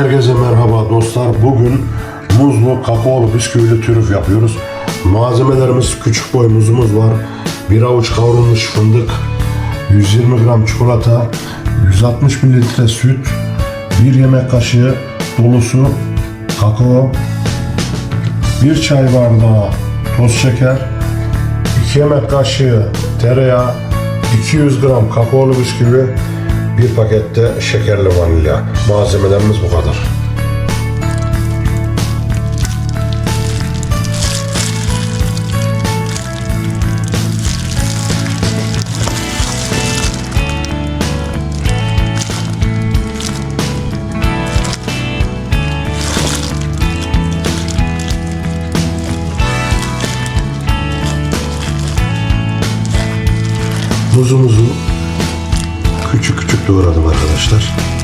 Herkese merhaba dostlar. Bugün muzlu, kakaolu, bisküvili trüf yapıyoruz. Malzemelerimiz küçük boy muzumuz var. Bir avuç kavrulmuş fındık, 120 gram çikolata, 160 mililitre süt, bir yemek kaşığı dolusu kakao, bir çay bardağı toz şeker, 2 yemek kaşığı tereyağı, 200 gram kakaolu bisküvi, bir pakette şekerli vanilya. Malzemelerimiz bu kadar. Muzumuzu küçük küçük doğradım arkadaşlar.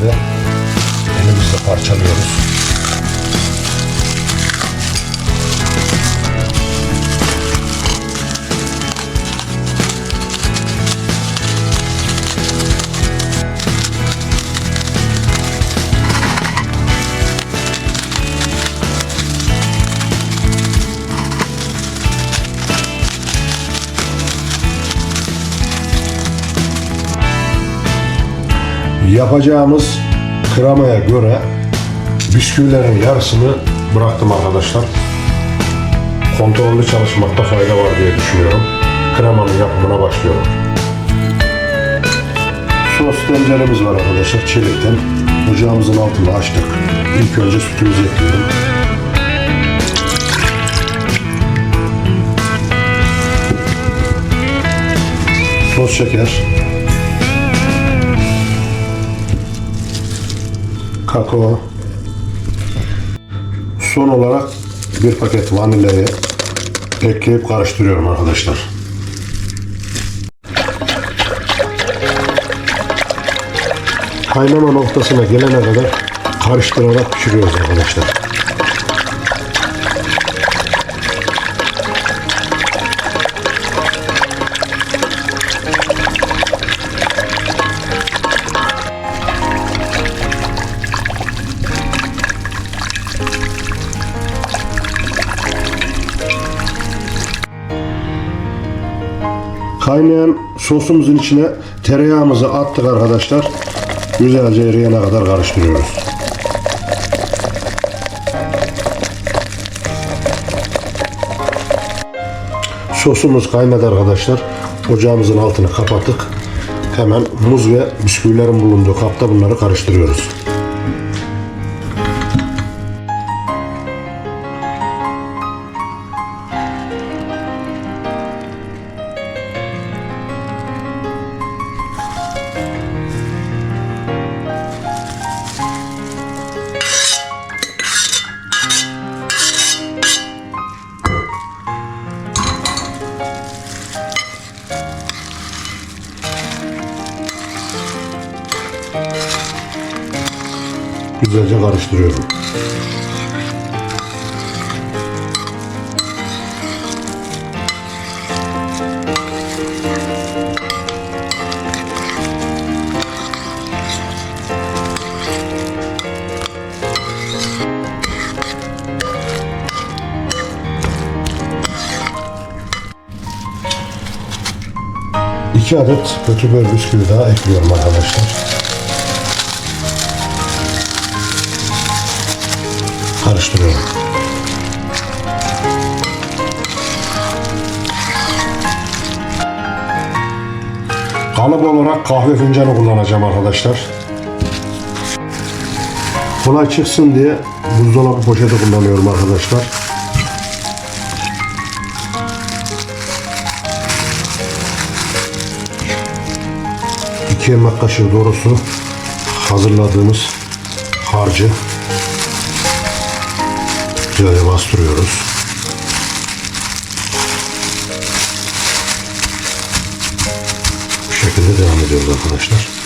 De elimizle parçalıyoruz. Yapacağımız kremaya göre bisküvilerin yarısını bıraktım arkadaşlar. Kontrollü çalışmakta fayda var diye düşünüyorum. Kremanın yapımına başlıyorum. Sos tenceremiz var arkadaşlar çelikten. Ocağımızın altını açtık. İlk önce sütümüzü ekliyorum. Toz şeker, kakao. Son olarak bir paket vanilyayı ekleyip karıştırıyorum arkadaşlar. Kaynama noktasına gelene kadar karıştırarak pişiriyoruz arkadaşlar. Kaynayan sosumuzun içine tereyağımızı attık arkadaşlar. Güzelce eriyene kadar karıştırıyoruz. Sosumuz kaynadı arkadaşlar. Ocağımızın altını kapattık. Hemen muz ve bisküvilerin bulunduğu kapta bunları karıştırıyoruz. Güzelce karıştırıyorum. İki adet kötübör bisküvi daha ekliyorum arkadaşlar. Karıştırıyorum. Kalıp olarak kahve fincanı kullanacağım arkadaşlar. Kolay çıksın diye buzdolabı poşeti kullanıyorum arkadaşlar. İki yemek kaşığı doğrusu hazırladığımız harcı güzelce bastırıyoruz. Bu şekilde devam ediyoruz arkadaşlar.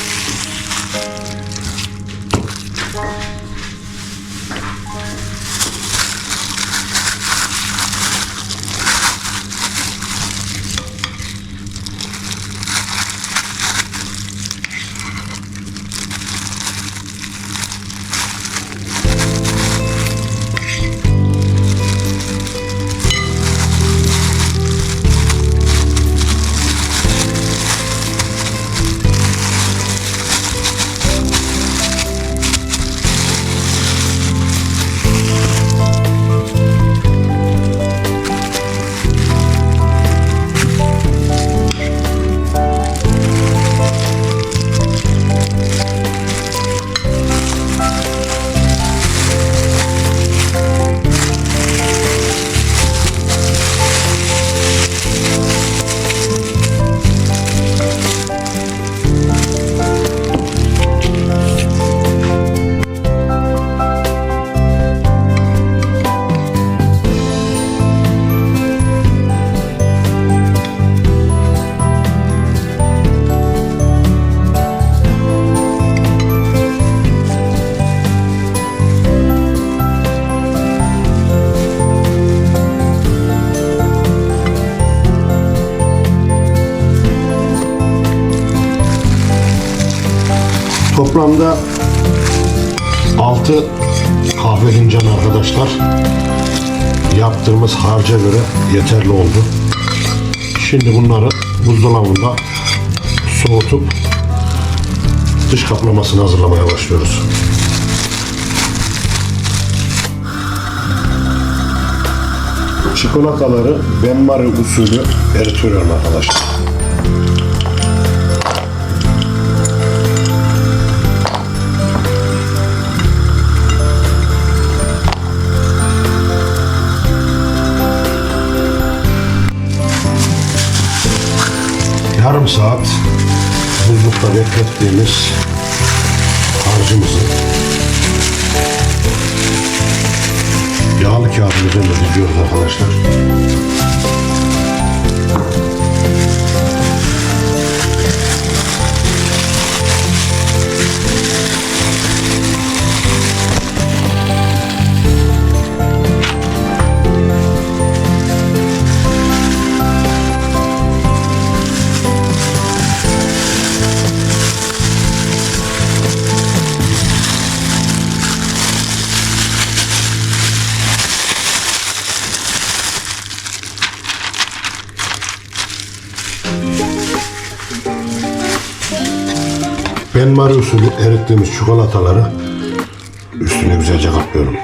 Toplamda 6 kahve fincanı arkadaşlar. Yaptığımız harca göre yeterli oldu. Şimdi bunları buzdolabında soğutup dış kaplamasını hazırlamaya başlıyoruz. Çikolataları benmari usulü eritiyorum arkadaşlar. Yarım saat buzlukta beklettiğimiz harcımızı yağlı kağıdın üzerine diziyoruz arkadaşlar. Benmari usulü erittiğimiz çikolataları üstüne güzelce kaplıyorum.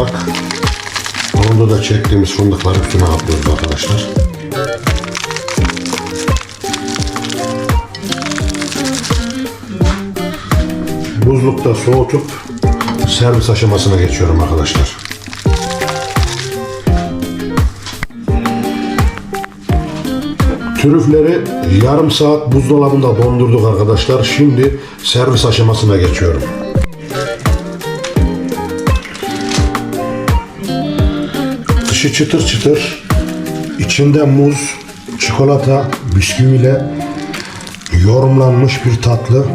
Olarak onda da çektiğimiz fındıkları üstüne atlıyoruz arkadaşlar. Buzlukta soğutup servis aşamasına geçiyorum arkadaşlar. Trüfleri yarım saat buzdolabında dondurduk arkadaşlar. Şimdi servis aşamasına geçiyorum. Dışı çıtır çıtır, içinde muz, çikolata, bisküviyle yorumlanmış bir tatlı.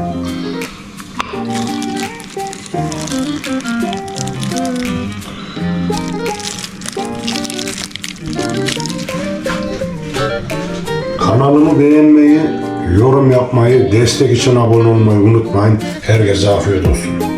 Kanalımı beğenmeyi, yorum yapmayı, destek için abone olmayı unutmayın. Herkese afiyet olsun.